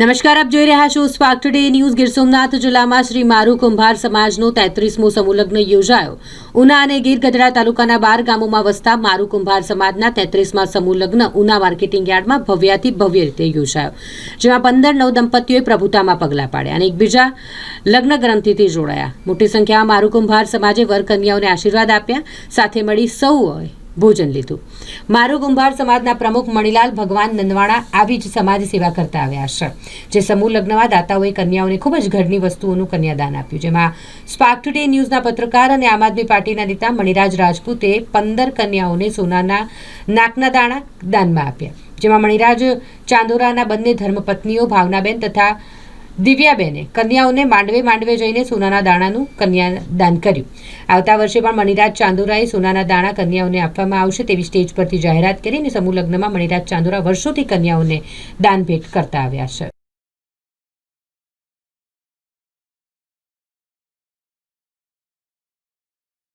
નમસ્કાર, આપ જોઈ રહ્યા છો Spark Today News Gir Somnath જિલ્લામાં શ્રી મારુ કુંભાર સમાજનો તેત્રીસમો સમૂહલગ્ન યોજાયો. ઉના અને ગીર ગઢડા તાલુકાના બાર ગામોમાં વસતા મારુ કુંભાર સમાજના તેત્રીસમાં સમૂહલગ્ન ઉના માર્કેટિંગ યાર્ડમાં ભવ્યાથી ભવ્ય રીતે યોજાયો, જેમાં પંદર નવ દંપતીઓએ પ્રભુતામાં પગલાં પાડ્યા અને એકબીજા લગ્ન ગ્રંથિથી જોડાયા. મોટી સંખ્યામાં મારુ કુંભાર સમાજે વર કન્યાઓને આશીર્વાદ આપ્યા, સાથે મળી સૌએ ભોજન લીધું. મારું કુંભાર સમાજના પ્રમુખ મણિલાલ ભગવાન નંદવાણા આવી જ સમાજ સેવા કરતા આવ્યા છે. જે સમૂહ લગ્નમાં દાતાઓએ કન્યાઓને ખૂબ જ ઘરની વસ્તુઓનું કન્યાદાન આપ્યું. જેમાં સ્પાર્ક ટુડે ન્યૂઝના પત્રકાર અને આમ આદમી પાર્ટીના નેતા મણિરાજ રાજપૂતે પંદર કન્યાઓને સોનાના નાકના દાણા દાનમાં આપ્યા. જેમાં મણિરાજ ચાંદોરાના બંને ધર્મપત્નીઓ ભાવનાબેન તથા દિવ્યાબેને કન્યાઓને માંડવે માંડવે જઈને સોનાના દાણાનું કન્યાદાન કર્યું. આવતા વર્ષે પણ મણિરાજ ચાંદોરાએ સોનાના દાણા કન્યાઓને આપવામાં આવશે તેવી સ્ટેજ પરથી જાહેરાત કરી અને સમૂહ લગ્નમાં મણિરાજ ચાંદોરા વર્ષોથી કન્યાઓને દાન ભેટ કરતા આવ્યા છે.